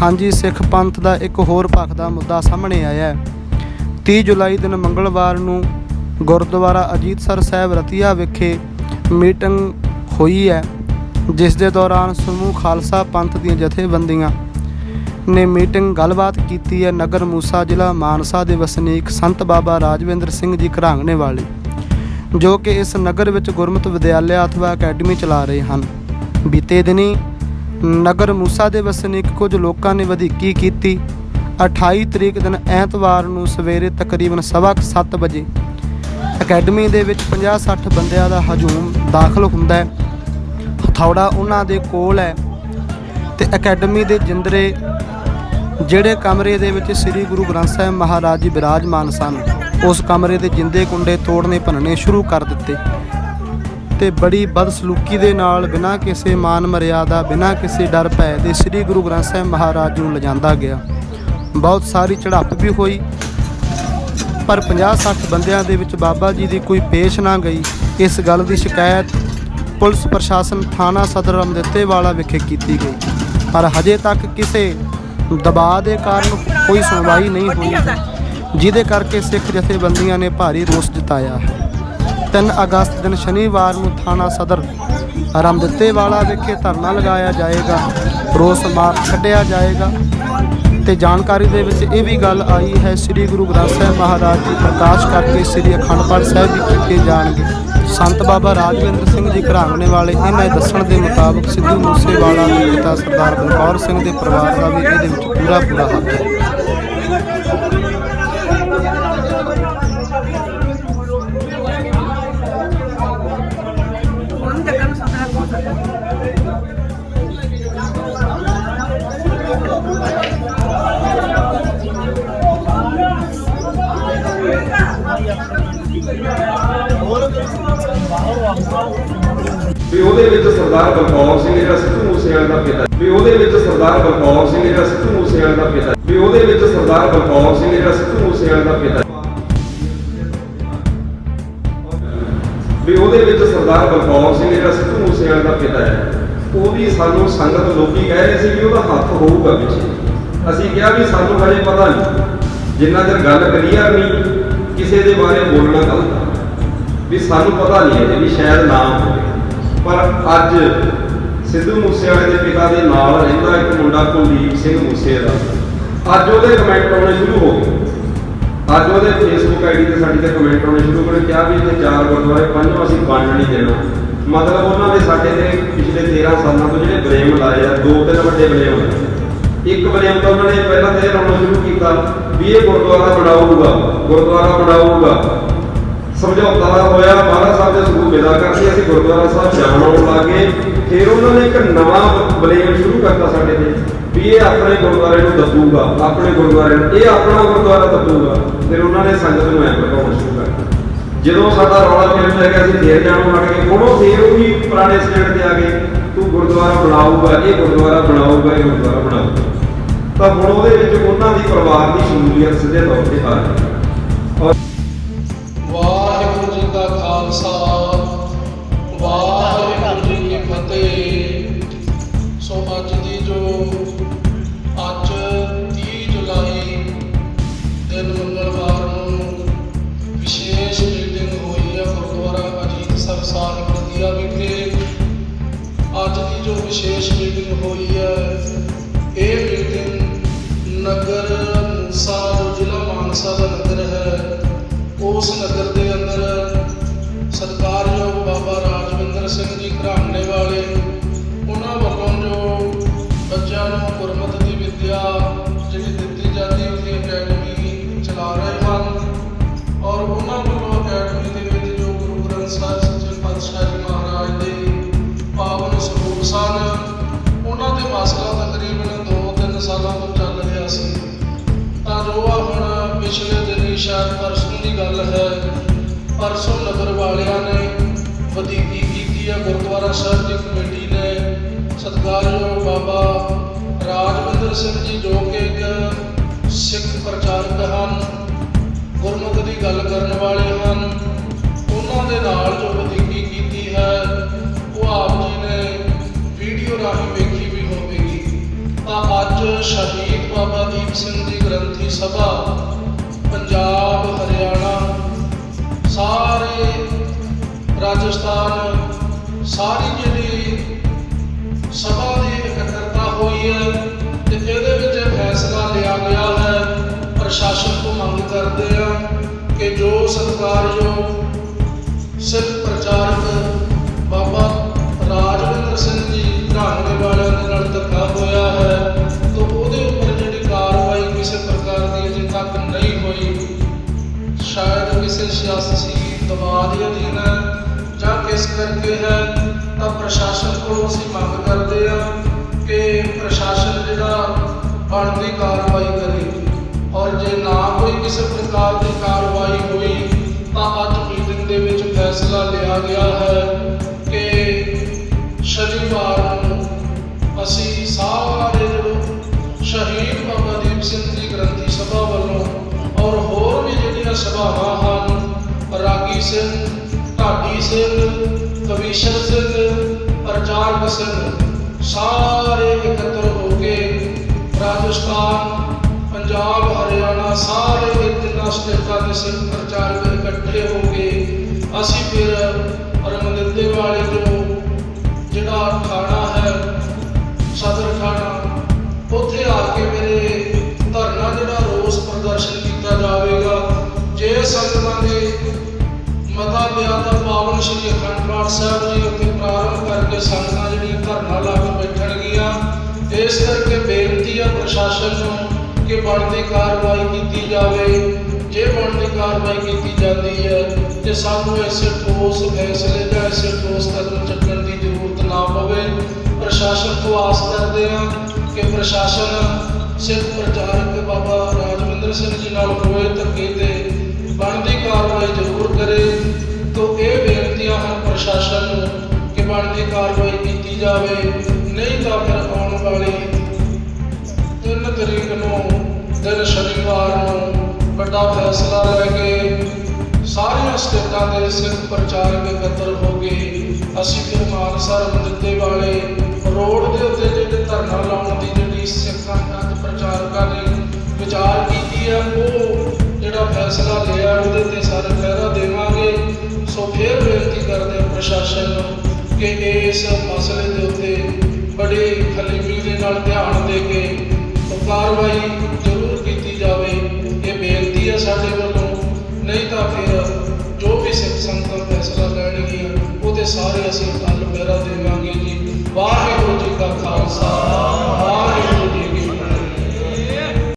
ਹਾਂਜੀ, ਸਿੱਖ ਪੰਥ ਦਾ ਇੱਕ ਹੋਰ ਪੱਖ ਦਾ ਮੁੱਦਾ ਸਾਹਮਣੇ ਆਇਆ ਹੈ। 30 ਜੁਲਾਈ ਦਿਨ ਮੰਗਲਵਾਰ ਨੂੰ ਗੁਰਦੁਆਰਾ ਅਜੀਤਸਰ ਸਾਹਿਬ ਰਤੀਆ ਵਿਖੇ ਮੀਟਿੰਗ ਹੋਈ ਹੈ, ਜਿਸ ਦੇ ਦੌਰਾਨ ਸਮੂਹ ਖਾਲਸਾ ਪੰਥ ਦੀਆਂ ਜਥੇਬੰਦੀਆਂ ਨੇ ਮੀਟਿੰਗ ਗੱਲਬਾਤ ਕੀਤੀ ਹੈ। ਨਗਰ ਮੂਸਾ, ਜ਼ਿਲ੍ਹਾ ਮਾਨਸਾ ਦੇ ਵਸਨੀਕ ਸੰਤ ਬਾਬਾ ਰਾਜਵਿੰਦਰ ਸਿੰਘ ਜੀ ਘਰਾਂਗਣੇ ਵਾਲੇ ਜੋ ਕਿ ਇਸ ਨਗਰ ਵਿੱਚ ਗੁਰਮਤਿ ਵਿਦਿਆਲਿਆ ਅਥਵਾ ਅਕੈਡਮੀ ਚਲਾ ਰਹੇ ਹਨ। ਬੀਤੇ ਦਿਨੀ ਨਗਰ ਮੂਸਾ ਦੇ ਵਸਨੀਕ ਕੁਝ ਲੋਕਾਂ ਨੇ ਵਧੀਕੀ ਕੀਤੀ। 28 ਤਰੀਕ ਦਿਨ ਐਤਵਾਰ ਨੂੰ ਸਵੇਰੇ ਤਕਰੀਬਨ ਸਵਾ ਕੁ ਸੱਤ ਵਜੇ ਅਕੈਡਮੀ ਦੇ ਵਿੱਚ 50-60 ਬੰਦਿਆਂ ਦਾ ਹਜੂਮ ਦਾਖਲ ਹੁੰਦਾ ਹੈ। ਹਥੌੜਾ ਉਹਨਾਂ ਦੇ ਕੋਲ ਹੈ ਤੇ ਅਕੈਡਮੀ ਦੇ ਜਿੰਦਰੇ ਜਿਹੜੇ ਕਮਰੇ ਦੇ ਵਿੱਚ ਸ੍ਰੀ ਗੁਰੂ ਗ੍ਰੰਥ ਸਾਹਿਬ ਮਹਾਰਾਜ ਜੀ ਬਿਰਾਜਮਾਨ ਸਨ, ਉਸ ਕਮਰੇ ਦੇ ਜਿੰਦੇ ਕੁੰਡੇ ਤੋੜਨੇ ਭੰਨਣੇ ਸ਼ੁਰੂ ਕਰ ਦਿੱਤੇ। ਤੇ ਬੜੀ ਬਦਸਲੂਕੀ ਦੇ ਨਾਲ ਬਿਨਾਂ ਕਿਸੇ ਮਾਨ ਮਰਿਆਦਾ, ਬਿਨਾਂ ਕਿਸੇ ਡਰ ਭੈ ਦੇ ਸ੍ਰੀ ਗੁਰੂ ਗ੍ਰੰਥ ਸਾਹਿਬ ਮਹਾਰਾਜ ਨੂੰ ਲਿਜਾਂਦਾ ਗਿਆ। ਬਹੁਤ ਸਾਰੀ ਝੜਪ ਵੀ ਹੋਈ, ਪਰ 50-60 ਬੰਦਿਆਂ ਦੇ ਵਿੱਚ ਬਾਬਾ ਜੀ ਦੀ ਕੋਈ ਪੇਸ਼ ਨਾ ਗਈ। ਇਸ ਗੱਲ ਦੀ ਸ਼ਿਕਾਇਤ ਪੁਲਿਸ ਪ੍ਰਸ਼ਾਸਨ ਥਾਣਾ ਸਦਰ ਅਮਦਿੱਤੇ ਵਾਲਾ ਵਿਖੇ ਕੀਤੀ ਗਈ। ਪਰ ਹਜੇ ਤੱਕ ਕਿਸੇ ਦਬਾਅ ਦੇ ਕਾਰਨ ਕੋਈ ਸੁਣਵਾਈ ਨਹੀਂ ਹੋਈ। ਜਿਹਦੇ ਕਰਕੇ ਸਿੱਖ ਜਥੇਬੰਦੀਆਂ ਨੇ ਭਾਰੀ ਰੋਸ ਜਤਾਇਆ ਹੈ। 3 ਅਗਸਤ ਦਿਨ ਸ਼ਨੀਵਾਰ ਨੂੰ ਥਾਣਾ ਸਦਰ ਰਮਦਿੱਤੇ ਵਾਲਾ ਵਿਖੇ ਧਰਨਾ ਲਗਾਇਆ ਜਾਏਗਾ, ਰੋਸ ਮਾਰਚ ਕੱਢਿਆ ਜਾਏਗਾ ਤੇ ਜਾਣਕਾਰੀ ਦੇ ਵਿੱਚ ਇਹ ਵੀ ਗੱਲ ਆਈ ਹੈ, ਸ੍ਰੀ ਗੁਰੂ ਗ੍ਰੰਥ ਸਾਹਿਬ ਮਹਾਰਾਜ ਜੀ ਪ੍ਰਕਾਸ਼ ਕਰਕੇ ਸ੍ਰੀ ਅਖੰਡ ਪਾਠ ਸਾਹਿਬ ਵੀ ਕੀਤੇ ਜਾਣਗੇ। ਸੰਤ ਬਾਬਾ ਰਾਜਵਿੰਦਰ ਸਿੰਘ ਜੀ ਘਰਾਂਗਣੇ ਵਾਲੇ ਇਹਨਾਂ ਦੱਸਣ ਦੇ ਮੁਤਾਬਕ ਸਿੱਧੂ ਮੂਸੇਵਾਲਾ ਦੇ ਪਿਤਾ ਸਰਦਾਰ ਬਲਕੌਰ ਸਿੰਘ ਦੇ ਪਰਿਵਾਰ ਦਾ ਵੀ ਇਹਦੇ ਵਿੱਚ ਪੂਰਾ ਪੂਰਾ ਹੱਕ ਹੈ। ਵੀ ਉਹਦੇ ਵਿੱਚ ਸਰਦਾਰ ਬਲਕੌਰ ਸਿੰਘ ਜਿਹੜਾ ਸਿੱਧੂ ਮੂਸੇਵਾਲ ਦਾ ਪਿਤਾ, ਵੀ ਉਹਦੇ ਵਿੱਚ ਸਰਦਾਰ ਬਲਕੌਰ ਸਿੰਘ ਜਿਹੜਾ ਸਿੱਧੂ ਮੂਸੇਵਾਲ ਦਾ ਪਿਤਾ, ਵੀ ਉਹਦੇ ਵਿੱਚ ਸਰਦਾਰ ਬਲਕੌਰ ਸਿੰਘ ਜਿਹੜਾ ਸਿੱਧੂ ਮੂਸੇਵਾਲੇ ਦਾ ਪਿਤਾ। ਵੀ ਉਹਦੇ ਵਿੱਚ ਸਰਦਾਰ ਬਲਕੌਰ ਸਿੰਘ ਜਿਹੜਾ ਸਿੱਧੂ ਮੂਸੇਵਾਲ ਦਾ ਪਿਤਾ ਹੈ। ਉਹਦੀ ਸਾਨੂੰ ਸੰਗਤ ਲੋਕੀ ਕਹਿ ਰਹੇ ਸੀ ਵੀ ਉਹਦਾ ਹੱਥ ਹੋਊਗਾ ਪਿੱਛੇ। ਅਸੀਂ ਕਿਹਾ ਵੀ ਸਾਨੂੰ ਹਜੇ ਪਤਾ ਨਹੀਂ। ਜਿੰਨਾ ਚਿਰ ਗੱਲ ਕਲੀਅਰ ਨਹੀਂ, ਕਿਸੇ ਦੇ ਬਾਰੇ ਬੋਲਣਾ ਗਲਤ ਵੀ ਸਾਨੂੰ ਪਤਾ ਨਹੀਂ ਹੈ ਵੀ ਸ਼ਾਇਦ ਨਾ ਹੋਵੇ। ਪਰ ਅੱਜ ਸਿੱਧੂ ਮੂਸੇਵਾਲੇ ਦੇ ਪਿਤਾ ਦੇ ਨਾਲ ਰਹਿੰਦਾ ਇੱਕ ਮੁੰਡਾ ਕੁਲਦੀਪ ਸਿੰਘ ਮੂਸੇ ਦਾ। ਅੱਜ ਉਹਦੇ ਕਮੈਂਟ ਆਉਣੇ ਸ਼ੁਰੂ ਹੋ ਗਏ। ਅੱਜ ਉਹਦੇ ਫੇਸਬੁੱਕ ਆਈਡੀ ਤੇ ਸਾਡੀ ਤੇ ਕਮੈਂਟ ਆਉਣੇ ਸ਼ੁਰੂ ਹੋਏ ਕਿਹਾ ਵੀ ਇੱਥੇ ਚਾਰ ਗੁਰਦੁਆਰੇ ਪੰਜਵਾਂ ਅਸੀਂ ਵੰਡ ਨਹੀਂ ਦੇਣਾ। ਮਤਲਬ ਉਹਨਾਂ ਨੇ ਸਾਡੇ ਤੇ ਪਿਛਲੇ 13 ਸਾਲਾਂ ਤੋਂ ਜਿਹੜੇ ਬਲੇਮ ਲਾਏ ਆ, ਦੋ ਤਿੰਨ ਵੱਡੇ ਬਲੇਮ ਇੱਕ ਬਲੇਮ ਤਾਂ ਉਹਨਾਂ ਨੇ ਪਹਿਲਾਂ ਤੇ ਇਹ ਲਾਉਣਾ ਸ਼ੁਰੂ ਕੀਤਾ ਵੀ ਇਹ ਗੁਰਦੁਆਰਾ ਬਣਾਊਗਾ ਗੁਰਦੁਆਰਾ ਬਣਾਊਗਾ। ਸਮਝੌਤਾ ਹੋਇਆ ਮਹਾਰਾਜ ਸਾਹਿਬ ਦੇ ਸਕੂਲ ਵਿਦਾ ਕਰਕੇ ਅਸੀਂ ਗੁਰਦੁਆਰਾ ਸਾਹਿਬ ਜਾਣ ਆਉਣ ਲੱਗੇ, ਫਿਰ ਉਹਨਾਂ ਨੇ ਇੱਕ ਨਵਾਂ ਬਲੇਮ ਸ਼ੁਰੂ ਕਰਤਾ ਸਾਡੇ ਤੇ, ਵੀ ਇਹ ਆਪਣੇ ਗੁਰਦੁਆਰੇ ਨੂੰ ਦੱਬੂਗਾ, ਆਪਣੇ ਗੁਰਦੁਆਰੇ ਨੂੰ, ਇਹ ਆਪਣਾ ਗੁਰਦੁਆਰਾ ਦੱਬੂਗਾ। ਫਿਰ ਉਹਨਾਂ ਨੇ ਸੰਗਤ ਨੂੰ ਐਂ ਭੜਕਾਉਣਾ ਸ਼ੁਰੂ ਕਰਤਾ ਜਦੋਂ ਸਾਡਾ ਰੌਲਾ ਫਿਰ ਪੈ ਗਿਆ ਅਸੀਂ ਫੇਰ ਜਾਣੋਂ ਹਟ ਗਏ। ਹੁਣ ਫੇਰ ਉਹੀ ਪੁਰਾਣੇ ਸਟੈਂਡ ਤੇ ਆ ਗਏ, ਤੂੰ ਗੁਰਦੁਆਰਾ ਬਣਾਊਗਾ, ਇਹ ਗੁਰਦੁਆਰਾ ਬਣਾਊਗਾ, ਇਹ ਗੁਰਦੁਆਰਾ ਬਣਾਊਗਾ। ਤਾਂ ਹੁਣ ਉਹਦੇ ਵਿੱਚ ਉਹਨਾਂ ਦੀ ਪਰਿਵਾਰ ਦੀ ਸ਼ਮੂਲੀਅਤ ਸਿੱਧੇ ਤੌਰ ਤੇ ਆ ਰਹੀ ਦੀ ਜੋ ਪਿਛਲੇ ਦਿਨੀ ਸ਼ਾਇਦ ਪਰਸੋਂ ਦੀ ਗੱਲ ਹੈ। ਪਰਸੋਂ ਨਗਰ ਵਾਲਿਆਂ ਨੇ ਵਧੀਕੀ ਕੀਤੀ ਹੈ, ਗੁਰਦੁਆਰਾ ਸਾਹਿਬ ਦੀ ਕਮੇਟੀ ਨੇ। ਸਤਿਕਾਰਯੋਗ ਬਾਬਾ ਰਾਜਵਿੰਦਰ ਸਿੰਘ ਜੀ ਜੋ ਕਿ ਇੱਕ ਸਿੱਖ ਪ੍ਰਚਾਰਕ ਹਨ, ਗੁਰਮੁਖ ਦੀ ਗੱਲ ਕਰਨ ਵਾਲੇ ਹਨ, ਉਹਨਾਂ ਦੇ ਨਾਲ ਜੋ ਵਧੀਕੀ ਕੀਤੀ ਹੈ, ਉਹ ਆਪ ਜੀ ਨੇ ਵੀਡੀਓ ਰਾਹੀਂ ਵੇਖੀ ਵੀ ਹੋਵੇਗੀ। ਤਾਂ ਅੱਜ ਸ਼ਹੀਦ ਬਾਬਾ ਦੀਪ ਸਿੰਘ ਜੀ ਗ੍ਰੰਥੀ ਸਭਾ ਪੰਜਾਬ, ਹਰਿਆਣਾ, ਸਾਰੇ ਰਾਜਸਥਾਨ, ਸਾਰੀ ਜਿਹੜੀ ਸਭਾ ਦੀ ਇਕੱਤਰਤਾ ਹੋਈ ਹੈ ਤੇ ਇਹਦੇ ਵਿੱਚ ਇਹ ਫੈਸਲਾ ਲਿਆ ਗਿਆ ਹੈ। ਪ੍ਰਸ਼ਾਸਨ ਤੋਂ ਮੰਗ ਕਰਦੇ ਆ ਕਿ ਜੋ ਸਰਕਾਰ ਜੋ ਸਿੱਖ ਪ੍ਰਚਾਰਕ ਦਬਾਅ ਅਧੀਨ ਹੈ, ਜਾਂ ਕਿਸ ਕਰਕੇ ਹੈ, ਤਾਂ ਪ੍ਰਸ਼ਾਸਨ ਕੋਲੋਂ ਅਸੀਂ ਮੰਗ ਕਰਦੇ ਹਾਂ ਕਿ ਪ੍ਰਸ਼ਾਸਨ ਜਿਹੜਾ ਬਣਦੀ ਕਾਰਵਾਈ ਢਾਡੀ ਸਿੰਘ ਕਵੀਸ਼ਰ ਸਿੰਘ ਪ੍ਰਚਾਰਕ ਸਿੰਘ ਸਾਰੇ ਇਕੱਤਰ ਹੋ ਕੇ ਰਾਜਸਥਾਨ, ਪੰਜਾਬ, ਹਰਿਆਣਾ ਸਾਰੇ ਦੇ ਸਟੇਟਾਂ ਦੇ ਸਿੰਘ ਪ੍ਰਚਾਰਕ ਇਕੱਠੇ ਹੋ ਕੇ ਅਸੀਂ ਫਿਰ ਰਮਨਿੰਦੇ ਵਾਲੇ ਜੋ ਜਿਹੜਾ ਥਾਣਾ ਸ਼੍ਰੀ ਅਖੰਡ ਪਾਠ ਸਾਹਿਬ ਜੀ ਉੱਤੇ ਪ੍ਰਾਰੰਭ ਕਰਕੇ ਸੰਗਤਾਂ ਜਿਹੜੀਆਂ ਧਰਨਾ ਲਾ ਕੇ ਬੈਠਣਗੀਆਂ ਇਸ ਕਰਕੇ ਬੇਨਤੀ ਹੈ ਪ੍ਰਸ਼ਾਸਨ ਨੂੰ ਕਿ ਬਣਦੀ ਕਾਰਵਾਈ ਕੀਤੀ ਜਾਵੇ। ਜੇ ਬਣਦੀ ਕਾਰਵਾਈ ਕੀਤੀ ਜਾਂਦੀ ਹੈ, ਤੇ ਸਾਨੂੰ ਐਸੇ ਠੋਸ ਫੈਸਲੇ ਜਾਂ ਐਸੇ ਠੋਸ ਕਦਮ ਚੱਕਣ ਦੀ ਜ਼ਰੂਰਤ ਨਾ ਪਵੇ। ਪ੍ਰਸ਼ਾਸਨ ਤੋਂ ਆਸ ਕਰਦੇ ਹਾਂ ਕਿ ਪ੍ਰਸ਼ਾਸਨ ਸਿਰਫ ਪ੍ਰਚਾਰਕ ਬਾਬਾ ਰਾਜਵਿੰਦਰ ਸਿੰਘ ਜੀ ਨਾਲ ਹੋਏ ਕਾਰਵਾਈ ਕੀਤੀ ਜਾਵੇ, ਨਹੀਂ ਤਾਂ ਫਿਰ ਆਉਣ ਵਾਲੀ 3 ਤਰੀਕ ਨੂੰ, ਦਿਨ ਸ਼ਨੀਵਾਰ ਨੂੰ ਵੱਡਾ ਫੈਸਲਾ ਲੈ ਕੇ ਸਾਰੀਆਂ ਸਟੇਟਾਂ ਦੇ ਸਿੱਖ ਪ੍ਰਚਾਰਕ ਇਕੱਤਰ ਹੋ ਗਏ ਅਸੀਂ ਫਿਰ ਮਾਨਸਾ ਰਮਦਿੱਤੇ ਵਾਲੇ ਰੋਡ ਦੇ ਉੱਤੇ ਜਿਹੜੇ ਧਰਨਾ ਲਾਉਣ ਦੀ ਜਿਹੜੀ ਸਿੱਖਾਂ ਅੱਜ ਪ੍ਰਚਾਰਕਾਂ ਨੇ ਵਿਚਾਰ ਕੀਤੀ ਹੈ ਉਹ ਜਿਹੜਾ ਫੈਸਲਾ ਲਿਆ, ਉਹਦੇ ਤੇ ਸਾਰੇ ਪਹਿਰਾ ਦੇਵਾਂਗੇ। ਸੋ ਫਿਰ ਬੇਨਤੀ ਕਰਦੇ ਪ੍ਰਸ਼ਾਸਨ ਨੂੰ ਕਿ ਇਸ ਮਸਲੇ ਦੇ ਉੱਤੇ ਬੜੀ ਖਲੀਮੀ ਦੇ ਨਾਲ ਧਿਆਨ ਦੇ ਕੇ ਕਾਰਵਾਈ